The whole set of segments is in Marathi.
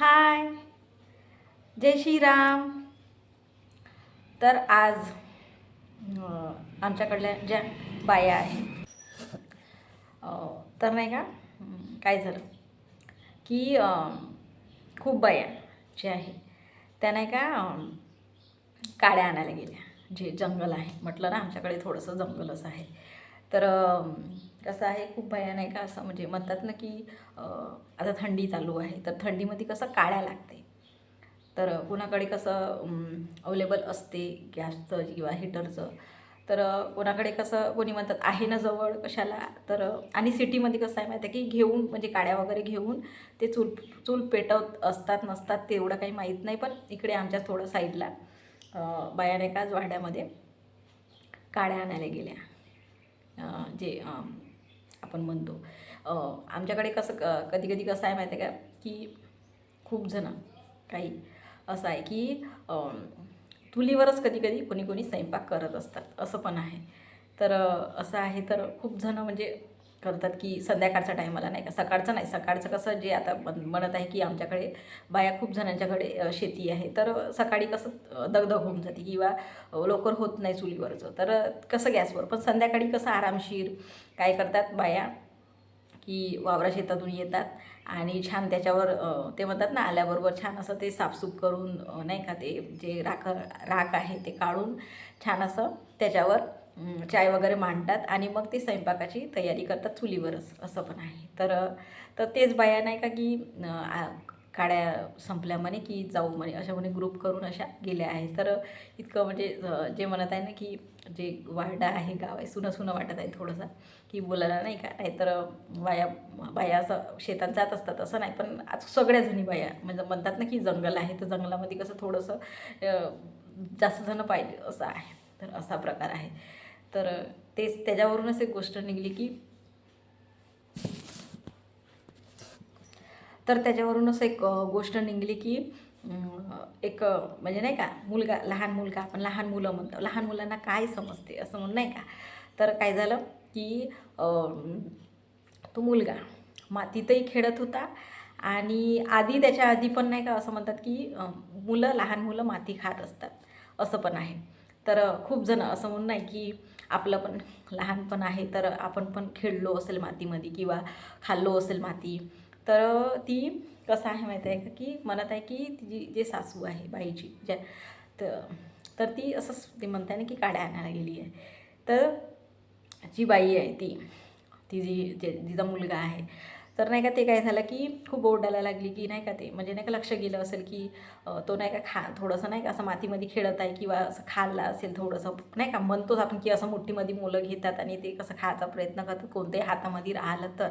हाय. जय श्रीराम. तर आज आमच्याकडल्या ज्या बाया आहेत तर नाही का काय झालं की खूप बाया ज्या आहे त्या नाही का काड्या आणायला गेल्या. जे जंगल आहे म्हटलं ना आमच्याकडे थोडंसं जंगलच आहे. तर कसं आहे? खूप भयानक का असं म्हणजे म्हणतात ना की आता थंडी चालू आहे तर थंडीमध्ये कसं काड्या लागते. तर कुणाकडे कसं अवेलेबल असते गॅसचं किंवा हिटरचं तर कोणाकडे कसं कोणी म्हणतात आहे ना जवळ कशाला तर आणि सिटीमध्ये कसं आहे माहिती आहे की घेऊन म्हणजे काड्या वगैरे घेऊन ते चूल चूल पेटवत असतात नसतात ते एवढं काही माहीत नाही पण इकडे आमच्या थोडं साईडला बायाने का वाड्यामध्ये काड्या आणायला गेल्या. जे आपण म्हणतो. आमच्याकडे कसं क कधी कधी कसं आहे माहिती आहे का की खूप जणं काही असं आहे की चुलीवरच कधी कधी कोणी कोणी स्वयंपाक करत असतात असं पण आहे. तर असं आहे तर खूप जणं म्हणजे करतात की संध्याकाळचा टायमाला नाही का? सकाळचं नाही सकाळचं कसं जे आता म्हणत आहे की आमच्याकडे बाया खूप जणांच्याकडे शेती आहे. तर सकाळी कसं दगदग होऊन जाते किंवा लवकर होत नाही चुलीवरचं. तर कसं गॅसवर? पण संध्याकाळी कसं आरामशीर काय करतात बाया की वावरा शेतातून येतात आणि छान त्याच्यावर ते म्हणतात ना आल्याबरोबर छान असं ते साफसूफ करून नाही का ते जे राख राख आहे ते काढून छान असं त्याच्यावर चाय वगैरे मांडतात आणि मग ते स्वयंपाकाची तयारी करतात चुलीवरच असं पण आहे. तर तर तेच बाया नाही का की काड्या संपल्या म्हणे की जाऊ म्हणे अशा म्हणे ग्रुप करून अशा गेल्या आहेत. तर इतकं म्हणजे जे म्हणत आहे ना की जे वाडा आहे गाव आहे सुनं सुनं वाटत आहे थोडंसं की बोलायला नाही का नाहीतर बाया बाया असं शेतात जात असतात असं नाही. पण आज सगळ्या जणी बाया म्हणजे म्हणतात ना की जंगल आहे तर जंगलामध्ये कसं थोडंसं जास्त जणं पाहिजे असं आहे. तर असा प्रकार आहे. तर तेच त्याच्यावरूनच एक गोष्ट निघली की तर त्याच्यावरूनच एक गोष्ट निघली की एक म्हणजे नाही का मुलगा लहान मुलगा आपण लहान मुलं म्हणतो. लहान मुलांना काय समजते असं म्हणून नाही का? तर काय झालं की तो मुलगा मातीतही खेळत होता आणि आधी त्याच्या आधी पण नाही का असं म्हणतात की मुलं लहान मुलं माती खात असतात. असं पण आहे. तर खूप जण असं म्हणून नाही की आपलं पण लहानपण आहे तर आपण पण खेळलो असेल मातीमध्ये किंवा खाल्लो असेल माती. तर ती कसं आहे माहीत आहे का की म्हणत आहे की तिची जे सासू आहे बाईची ज्या तर तर ती असंच ते आहे ना की काड्या आणायला गेली आहे. तर जी बाई आहे ती ती जी जे तिचा मुलगा आहे तर नाही का ते काय झालं की खूप ओरडायला लागली की नाही का ते म्हणजे नाही का लक्ष गेलं असेल की तो नाही का खा थोडंसं नाही का असं मातीमध्ये खेळत आहे किंवा असं खाल्ला असेल थोडंसं नाही का म्हणतोच आपण की असं मोठीमध्ये मुलं घेतात आणि ते कसं खायचा प्रयत्न करतात कोणत्याही हातामध्ये राहिलं तर.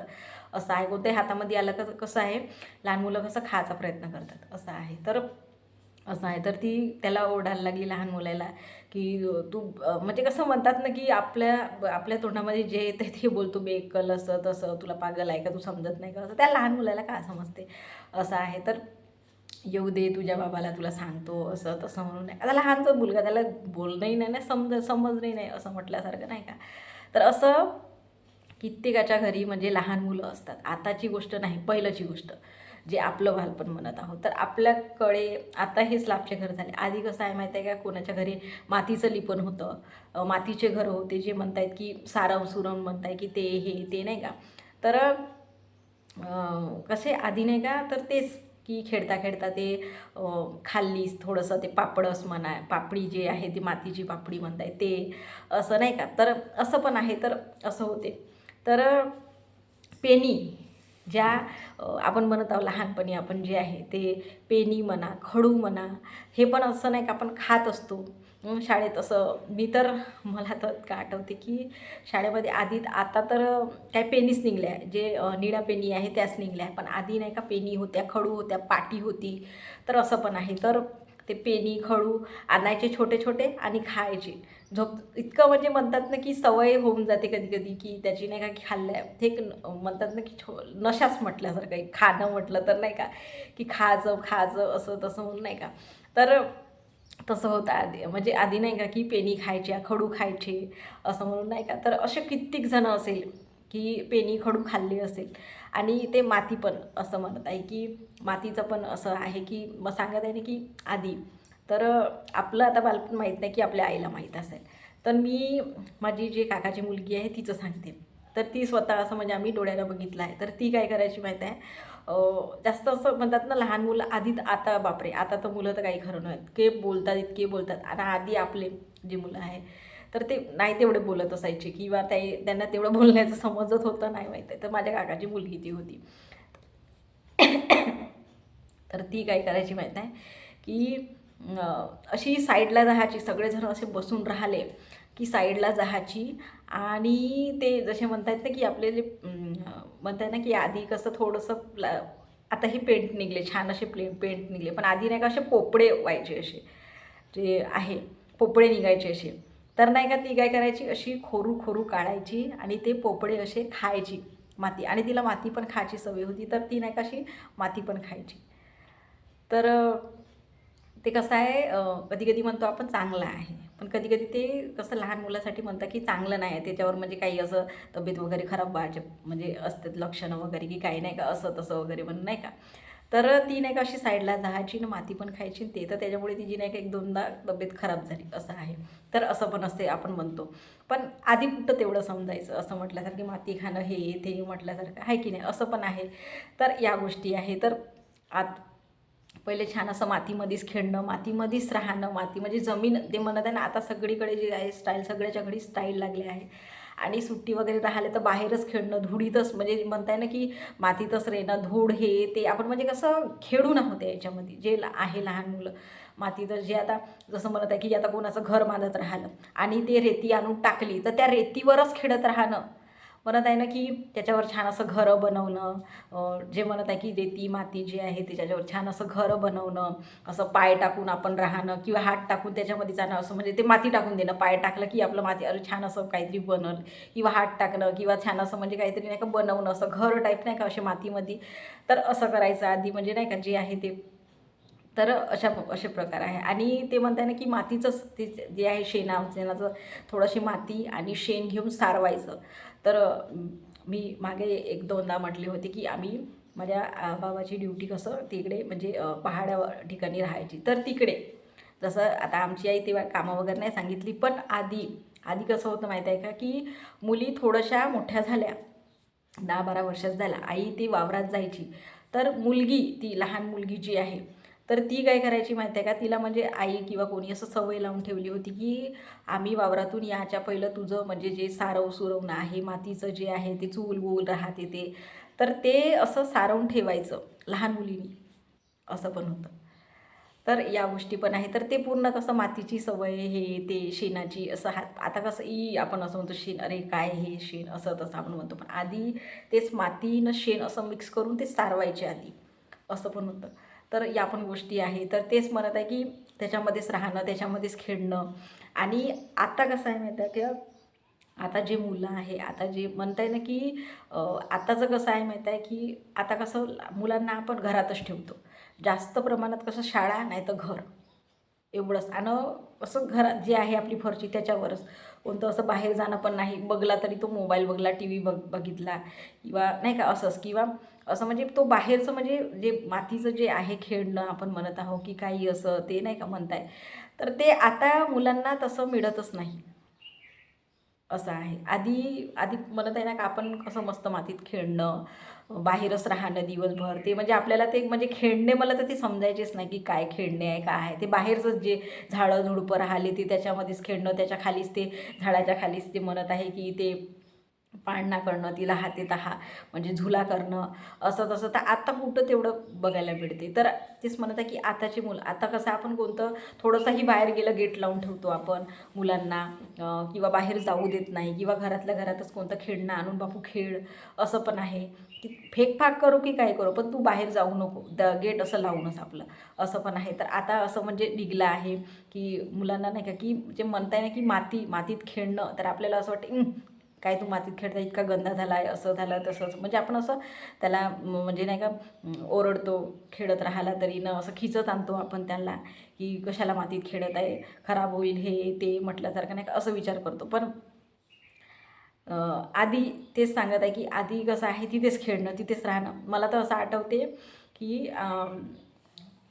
असं आहे कोणत्याही हातामध्ये आलं तर कसं आहे लहान मुलं कसं खायचा प्रयत्न करतात असं आहे. तर असं आहे. तर ती त्याला ओरडायला लागली लहान मुलाला की तू म्हणजे कसं म्हणतात ना की आपल्या आपल्या तोंडामध्ये जे येते ते बोलतो बेकल असं तसं तुला पागल आहे का तू समजत नाही का असं. त्या लहान मुलाला का समजते? असं आहे. तर येऊ दे तुझ्या बाबाला तुला सांगतो असं तसं म्हणून. नाही आता लहानचा मुलगा त्याला बोलणंही नाही ना समज समजणंही नाही असं म्हटल्यासारखं नाही का? तर असं कित्येकाच्या घरी म्हणजे लहान मुलं असतात. आताची गोष्ट नाही पहिलंची गोष्ट. जे आपलं बालपण म्हणत आहोत. तर आपल्याकडे आता हे लाभचे घर झाले. आधी कसं आहे माहिती आहे का? कोणाच्या घरी मातीचं लिपण होतं. मातीचे घर होते जे म्हणतायत की सारम सुरम म्हणताय की ते हे ते नाही का? तर कसे आधी नाही का? तर तेच की खेळता खेळता ते खाल्लीस थोडंसं ते पापडस म्हणा पापडी जे आहे ती मातीची पापडी म्हणताय ते असं नाही का? तर असं पण आहे. तर असं होते. तर पेनी ज्या आपण म्हणत आहोत लहानपणी आपण जे आहे ते पेनी म्हणा खडू म्हणा हे पण असं नाही का आपण खात असतो. शाळेत असं मी तर मला तर का आठवते की शाळेमध्ये आधी आता तर काय पेनीच निघल्या. आहे जे निळ्या पेनी आहे त्याच निघल्या. आहे पण आधी नाही का पेनी होत्या खडू होत्या पाटी होती तर असं पण आहे. तर ते पेनी खडू आणायचे छोटे छोटे आणि खायचे. झोप इतकं म्हणजे म्हणतात ना की सवय होऊन जाते कधी कधी की त्याची नाही का की खाल्ल्या ते एक म्हणतात ना की छो नशाच म्हटल्यासारखं एक खाणं म्हटलं तर नाही का की खाजं खाजं असं तसं म्हणून नाही का. तर तसं होतं आधी म्हणजे आधी नाही का की पेनी खायच्या खडू खायचे असं म्हणून नाही का. तर असे कित्येक जणं असेल की पेनी खडू खाल्ली असेल. आणि ते माती पण असं म्हणत आहे की मातीचं पण असं आहे की मग सांगत आहे ना की आधी. तर आपलं आता बालपण माहीत नाही की आपल्या आईला माहीत असेल. तर मी माझी जी काकाची मुलगी आहे तिचं सांगते. तर ती स्वतः असं म्हणजे आम्ही डोळ्याला बघितलं आहे. तर ती काय करायची माहीत आहे? जास्त असं म्हणतात ना लहान मुलं आधी आता बापरे आता तर मुलं तर काही खरं नाही इतके बोलतात इतके बोलतात. आणि आधी आपले जे मुलं आहे तर ते नाही तेवढे बोलत असायचे किंवा ते त्यांना तेवढं बोलण्याचं समजत होतं नाही माहीत आहे. तर माझ्या काकाची मुलगी ती होती. तर ती काय करायची माहीत आहे की अशी साईडला राहायची सगळेजण असे बसून राहिले की साईडला जायची. आणि ते जसे म्हणतात ना की आपले जे म्हणताय म्हणतात ना की आधी कसं थोडंसं प्ला आता हे पेंट निघले छान असे प्ले पेंट निघले. पण आधी नाही का असे पोपडे व्हायचे असे जे आहे पोपडे निघायचे असे. तर नाही का ती काय करायची? अशी खोरू खोरू काढायची आणि ते पोपडे असे खायची माती. आणि तिला माती पण खायची सवय होती तर ती नाही का अशी माती पण खायची. तर ते कसं आहे कधी कधी म्हणतो आपण चांगलं आहे. पण कधी कधी ते कसं लहान मुलासाठी म्हणतात की चांगलं नाही आहे. त्याच्यावर म्हणजे काही असं तब्येत वगैरे खराब व्हायचे म्हणजे असतात लक्षणं वगैरे की काही नाही का असं तसं वगैरे म्हणून नाही का? तर ती नाही का अशी साईडला जायची ना माती पण खायची ते तर त्याच्यामुळे तिची नाही का एक दोनदा तब्येत खराब झाली असं आहे. तर असं पण असते आपण म्हणतो. पण आधी कुठं तेवढं समजायचं असं म्हटल्यासारखी माती खाणं हे ते म्हटल्यासारखं आहे की नाही असं पण आहे. तर या गोष्टी आहे. तर आत पहिले छान असं मातीमध्येच खेळणं मातीमध्येच राहणं माती म्हणजे जमीन ते म्हणत आहे ना आता सगळीकडे जे आहे स्टाईल सगळ्याच्या घडी स्टाईल लागले आहे. आणि सुट्टी वगैरे राहिले तर बाहेरच खेळणं धुळीतच म्हणजे म्हणताय ना की मातीतच रेणं धूळ हे ते आपण म्हणजे कसं खेळून आहोत याच्यामध्ये जे आहे लहान मुलं. मातीतच जे आता जसं म्हणत आहे की आता कोणाचं घर बांधत राहिलं आणि ते रेती आणून टाकली तर त्या रेतीवरच खेळत राहणं. म्हणत आहे ना की त्याच्यावर छान असं घरं बनवणं जे म्हणत आहे की रेती माती जी आहे त्याच्यावर छान असं घरं बनवणं असं पाय टाकून आपण राहणं किंवा हात टाकून त्याच्यामध्ये जाणं असं म्हणजे ते माती टाकून देणं पाय टाकलं की आपलं माती अरे छान असं काहीतरी बनल किंवा हात टाकणं किंवा छान असं म्हणजे काहीतरी नाही का बनवणं असं घर टाईप नाही का असे मातीमध्ये. तर असं करायचं आधी म्हणजे नाही का जे आहे ते. तर अशा असे प्रकार आहे. आणि ते म्हणताय ना की मातीचंच ते जे आहे शेणा शेणाचं थोडंशी माती आणि शेण घेऊन सारवायचं. तर मी मागे एक दोनदा म्हटले होते की आम्ही माझ्या बाबाची ड्युटी कसं तिकडे म्हणजे पहाड्या ठिकाणी राहायची. तर तिकडे. जसं आता आमची आई तेव्हा कामं वगैरे नाही सांगितली पण आधी आधी कसं होतं माहीत आहे का की मुली थोड्याशा मोठ्या झाल्या. दहा बारा वर्षात झाल्या आई ती वावरात जायची. तर मुलगी ती लहान मुलगी जी आहे तर ती काय करायची माहिती आहे का? तिला म्हणजे आई किंवा कोणी असं सवय लावून ठेवली होती की आम्ही वावरातून याच्या पहिलं तुझं म्हणजे जे सारव सुरवणं आहे मातीचं जे आहे ते चूल वूल राहते ते. तर ते असं सारवून ठेवायचं लहान मुलीनी. असं पण होतं. तर या गोष्टी पण आहे तर ते पूर्ण कसं मातीची सवय हे ते शेणाची असं हात आता कसं ई आपण असं म्हणतो शेण अरे काय हे शेण? असं तसं आपण म्हणतो. पण आधी तेच मातीनं शेण असं मिक्स करून ते सारवायचे आधी. असं पण होतं. तर या पण गोष्टी आहे. तर तेच म्हणत आहे की त्याच्यामध्येच राहणं त्याच्यामध्येच खेळणं. आणि आत्ता कसं आहे माहीत आहे की? आता जे मुलं आहे आता जे म्हणताय ना की आत्ताचं आताचं कसं आहे माहीत आहे की आता कसं मुलांना आपण घरातच ठेवतो. जास्त प्रमाणात कसं शाळा नाही तर घर. एवढंच. आणि असं घरात जे आहे आपली फरची त्याच्यावरच. कोणतं असं बाहेर जाणं पण नाही. बघला तरी तो मोबाईल बघला टी व्ही बघ बघितला. किंवा नाही का असंच. किंवा असं म्हणजे तो बाहेरचं म्हणजे जे मातीचं जे आहे खेळणं आपण म्हणत आहोत की काही असं ते नाही का म्हणताय. तर ते आता मुलांना तसं मिळतच नाही. असं आहे. आधी आधी म्हणत आहे ना का आपण कसं मस्त मातीत खेळणं बाहेरच राहणं दिवसभर. ते म्हणजे आपल्याला ते म्हणजे खेळणे मला तर ते समजायचेच नाही की काय खेळणे आहे काय आहे. ते बाहेरचंच जे झाडं झुडपं राहिले ते त्याच्यामध्येच खेळणं त्याच्या खालीच ते झाडाच्या खालीच ते म्हणत आहे की ते पाळणा करणं तिला हातेत हा म्हणजे झुला करणं असं तसं. तर आत्ता कुठं तेवढं बघायला मिळते. तर तेच म्हणत आहे की आताची मुलं आता कसं आपण कोणतं थोडंसंही बाहेर गेलं गेट लावून ठेवतो आपण मुलांना किंवा बाहेर जाऊ देत नाही किंवा घरातल्या घरातच कोणतं खेळणं आणून बापू खेळ असं पण आहे. की फेकफाक करू की काय करू पण तू बाहेर जाऊ नको द गेट असं लावूनच आपलं असं पण आहे. तर आता असं म्हणजे निघलं आहे की मुलांना नाही का की जे म्हणताय ना की माती मातीत खेळणं तर आपल्याला असं वाटतं काय तू मातीत खेळता इतका गंदा झाला आहे असं झालं तसंच. म्हणजे आपण असं त्याला म्हणजे नाही का ओरडतो खेळत राहिला तरी न असं खिचत आणतो आपण त्यांना की कशाला मातीत खेळत आहे खराब होईल हे ते म्हटल्यासारखं नाही का असं विचार करतो. पण आधी तेच सांगत आहे की आधी कसं आहे तिथेच खेळणं तिथेच राहणं. मला तर असं आठवते की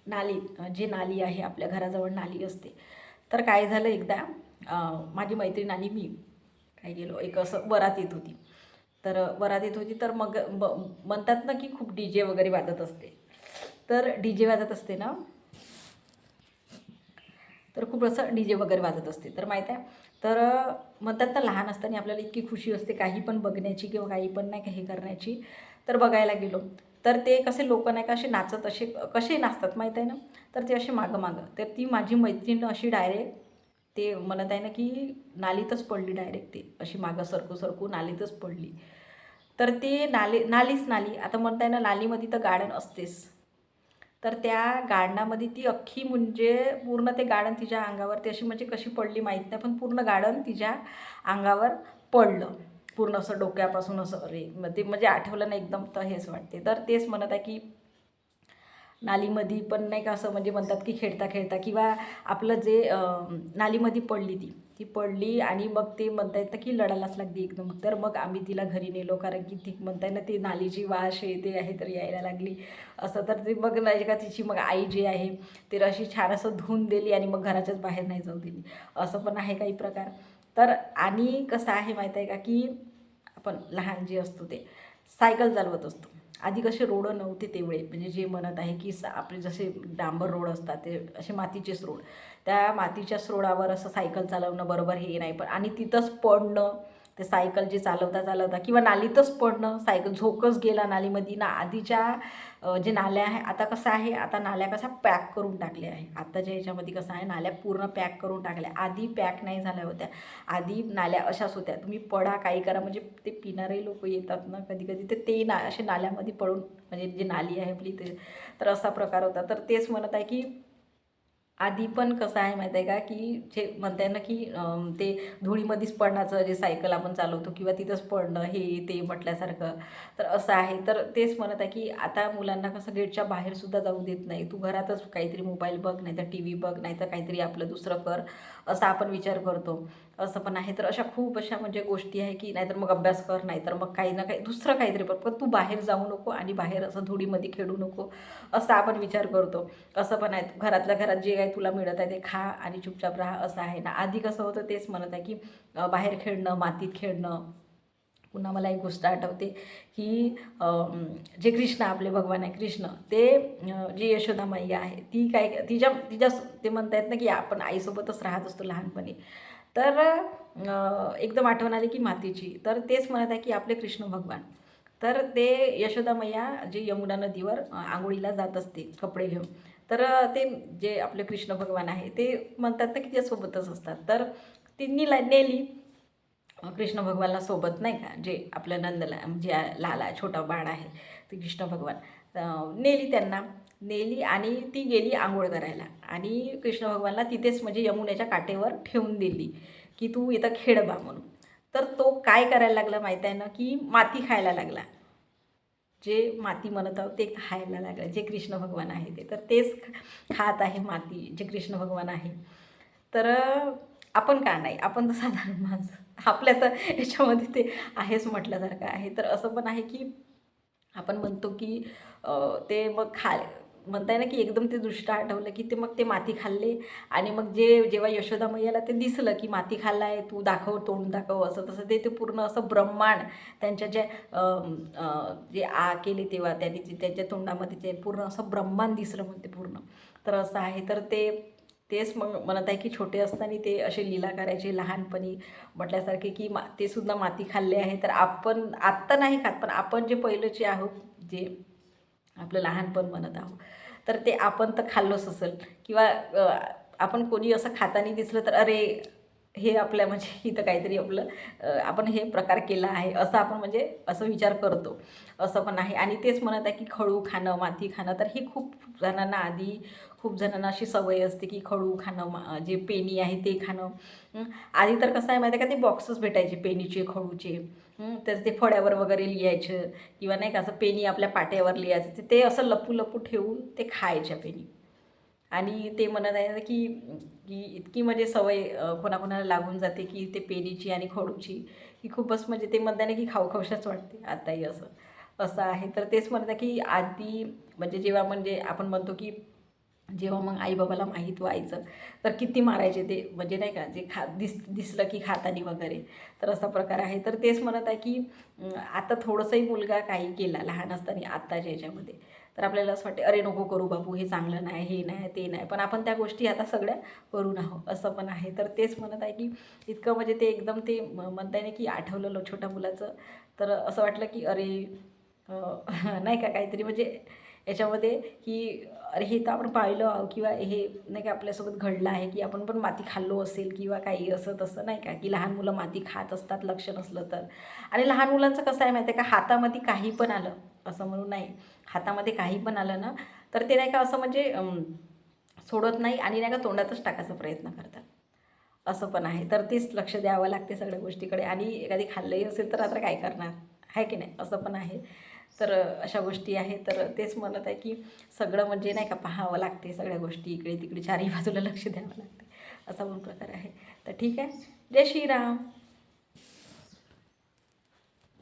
नाली जे नाली आहे आपल्या घराजवळ नाली असते. तर काय झालं एकदा माझी मैत्रीण आणि मी काय गेलो. एक असं वरात येत होती. तर वरात येत होती तर मग ब म्हणतात ना की खूप डी जे वगैरे वाजत असते. तर डी जे वाजत असते ना तर खूप असं डी जे वगैरे वाजत असते. तर माहीत आहे? तर म्हणतात ना लहान असताना आपल्याला इतकी खुशी असते काही पण बघण्याची किंवा काही पण नाही काही करण्याची. तर बघायला गेलो. तर ते कसे लोक नाही का असे नाचत असे कसे नाचतात माहीत आहे ना? तर ते असे मागं मागं. तर ती माझी मैत्रीण अशी डायरेक्ट ते म्हणत आहे ना की नालीतच पडली डायरेक्ट ती. अशी मागं सरकू सरकू नालीतच पडली. तर ते नाली नालीच नाली. आता म्हणताय ना नालीमध्ये तर गार्डन असतेच. तर त्या गार्डनामध्ये ती अख्खी म्हणजे पूर्ण ते गार्डन तिच्या अंगावर ती अशी म्हणजे कशी पडली माहीत नाही पण पूर्ण गार्डन तिच्या अंगावर पडलं. पूर्ण असं डोक्यापासून असं अरे मग ते म्हणजे आठवलं नाही एकदम तर हेच वाटते. तर तेच म्हणत आहे की नालीमध्ये पण नाही का असं म्हणजे म्हणतात की खेळता खेळता किंवा आपलं जे नालीमध्ये पडली ती ती पडली आणि मग ते म्हणता येतं की लढायलाच लागली एकदम. तर मग आम्ही तिला घरी नेलो कारण की ती म्हणताय ना ती नालीची वाश आहे ते आहे तर यायला लागली. असं तर ते मग नाही का तिची मग आई जी आहे तिला अशी छान असं धुवून दिली आणि मग घराच्याच बाहेर नाही जाऊ दिली. असं पण आहे काही प्रकार. तर आणि कसं आहे माहीत आहे का की आपण लहान जे असतो ते सायकल चालवत असतो. आधी कसे रोड नव्हते तेवढे. म्हणजे जे म्हणत आहे की सा आपले जसे डांबर रोड असतात ते असे मातीचेच रोड. त्या मातीच्याच रोडावर असं सायकल चालवणं बरोबर हे नाही. पण आणि तिथंच पडणं ते सायकल जे चालवता चालवता किंवा नालीतच पडणं सायकल झोकच गेला नालीमध्ये ना आधीच्या जे नाल्या आहे आता कसं आहे आता नाल्या कशा पॅक करून टाकल्या आहे. आत्ताच्या ह्याच्यामध्ये कसं आहे नाल्या पूर्ण पॅक करून टाकल्या. आधी पॅक नाही झाल्या होत्या. आधी नाल्या अशाच होत्या. तुम्ही पडा काही करा म्हणजे ते पिणारे लोक येतात ना कधी कधी तर ते ना असे नाल्यामध्ये पडून म्हणजे जे नाली आहे आपली ते तर असा प्रकार होता. तर तेच म्हणत आहे की आधी पण कसं आहे माहीत आहे का की जे म्हणता ना की ते धुळीमध्येच पडण्याचं जे सायकल आपण चालवतो किंवा तिथंच पडणं हे ते म्हटल्यासारखं. तर असं आहे. तर तेच म्हणत आहे की आता मुलांना कसं गेटच्या बाहेरसुद्धा जाऊ देत नाही. तू घरातच काहीतरी मोबाईल बघ नाही तर टी व्ही बघ नाही तर काहीतरी आपलं दुसरं कर असा आपण विचार करतो. असं पण आहे. तर अशा खूप अशा म्हणजे गोष्टी आहे की नाहीतर मग अभ्यास कर नाहीतर मग काही ना काही दुसरं काहीतरी पण. तू बाहेर जाऊ नको आणि बाहेर असं धुडीमध्ये खेळू नको असा आपण विचार करतो. असं पण आहे. घरातल्या घरात जे काही तुला मिळत आहे ते खा आणि चुपचाप राहा असं आहे ना. आधी कसं होतं तेच म्हणत आहे की बाहेर खेळणं मातीत खेळणं. पुन्हा मला एक गोष्ट आठवते की जे कृष्ण आपले भगवान आहे कृष्ण ते जी यशोदा मैया आहे ती काय तिच्या तिच्या ते म्हणतायत ना की आपण आईसोबतच राहत असतो लहानपणी. तर एकदम आठवण आली की मातीची. तर तेच म्हणत आहे की आपले कृष्ण भगवान. तर ते यशोदा मैया जे यमुना नदीवर आंघोळीला जात असते कपडे घेऊन. तर ते जे आपले कृष्ण भगवान आहे ते म्हणतात ना की तिच्यासोबतच असतात. तर तिन्ही ला नेली. कृष्ण भगवानला सोबत नाही का? जे आपलं नंदला म्हणजे जे लाला छोटा बाळ आहे ते कृष्ण भगवान. नेली त्यांना. नेली आणि ती गेली आंघोळ करायला. आणि कृष्ण भगवानला तिथेच म्हणजे यमुनेच्या काठेवर ठेवून दिली की तू इथं खेळ बा म्हणून. तर तो काय करायला लागला माहीत आहे ना की माती खायला लागला. जे माती म्हणत आहोत ते खायला लागलं जे कृष्ण भगवान आहे ते. तर तेच खात आहे माती जे कृष्ण भगवान आहे. तर आपण का नाही? आपण तर साधारण माणसं. आपल्या तर याच्यामध्ये ते आहेच म्हटल्यासारखं आहे. तर असं पण आहे की आपण म्हणतो की ते मग खा म्हणताय ना की एकदम ते दुष्ट आठवलं की ते मग ते माती खाल्ले. आणि मग जे जेव्हा यशोदा मैयाला ते दिसलं की माती खाल्लाय तू दाखव तोंड दाखव असं तसं ते ते पूर्ण असं ब्रह्मांड त्यांच्या जे जे आ केले तेव्हा त्यांनी जे त्यांच्या तोंडामध्ये ते पूर्ण असं ब्रह्मांड दिसलं म्हणते पूर्ण. तर असं आहे. तर ते तेच मग म्हणत आहे की छोटे असताना ते असे लीला करायचे लहानपणी. म्हटल्यासारखे की मा ते सुद्धा माती खाल्ले आहे. तर आपण आत्ता नाही खात पण आपण जे पहिलेचे आहोत जे आपलं लहानपण म्हणत आहोत. तर ते आपण तर खाल्लोच असेल. किंवा आपण कोणी असं खाताना दिसलं तर अरे हे आपल्या म्हणजे इथं काहीतरी आपलं आपण हे प्रकार केला आहे. असं आपण म्हणजे असं विचार करतो. असं पण आहे. आणि तेच म्हणत आहे की खडू खाणं माती खाणं तर ही खूप जणांना आधी खूप जणांना अशी सवय असते की खडू खाणं मा जे पेनी आहे ते खाणं. आधी तर कसं आहे माहिती आहे का ते बॉक्सच भेटायचे पेनीचे खडूचे. तर ते फळ्यावर वगैरे लिहायचं किंवा नाही का असं पेनी आपल्या पाट्यावर लिहायचं. ते- ते असं लपू लपू ठेवून ते खायच्या पेनी. आणि ते म्हणत आहे की की इतकी म्हणजे सवय कोणाकोणाला लागून जाते की ते पेनीची आणि खडूची. की खूपच म्हणजे ते म्हणताना की खाऊ खाऊशाच वाटते. आताही असं असं आहे. तर तेच म्हणतात की आधी म्हणजे जेव्हा म्हणजे आपण म्हणतो की जेव्हा मग आईबाबाला माहीत व्हायचं तर किती मारायचे ते म्हणजे नाही का जे खा दिस दिसलं की खातानी वगैरे. तर असा प्रकार आहे. तर तेच म्हणत आहे की आता थोडंसंही मुलगा काही केला लहान असताना आत्ताच्या याच्यामध्ये तर आपल्याला असं वाटते अरे नको करू बापू हे चांगलं नाही हे नाही ते नाही. पण आपण त्या गोष्टी आता सगळ्या करून आहो असं पण आहे. तर तेच म्हणत आहे की इतकं म्हणजे ते एकदम ते म- म्हणता येईल की आठवलं छोट्या मुलाचं. तर असं वाटलं की अरे नाही का काहीतरी म्हणजे याच्यामध्ये की अरे हे तर आपण पाहिलं आहो किंवा हे नाही का आपल्यासोबत घडलं आहे की आपण पण माती खाल्लो असेल किंवा काही असं तसं नाही का की लहान मुलं माती खात असतात लक्ष नसलं तर. आणि लहान मुलांचं कसं आहे माहिती आहे का? हातामध्ये काही पण आलं असं म्हणून नाही. हातामध्ये काही पण आलं ना तर ते नाही का असं म्हणजे सोडत नाही आणि नाही का तोंडातच टाकायचा प्रयत्न करतात. असं पण आहे. तर तेच लक्ष द्यावं लागते सगळ्या गोष्टीकडे. आणि एखादी खाल्लंही असेल तर आता काय करणार? आहे की नाही? असं पण आहे. तर अशा गोष्टी आहेत. तर तेच म्हणत आहे की सगळं म्हणजे नाही का पाहावं लागते सगळ्या गोष्टी इकडे तिकडे चारही बाजूला लक्ष द्यावं लागते. असा पण प्रकार आहे. तर ठीक आहे. जय श्रीराम.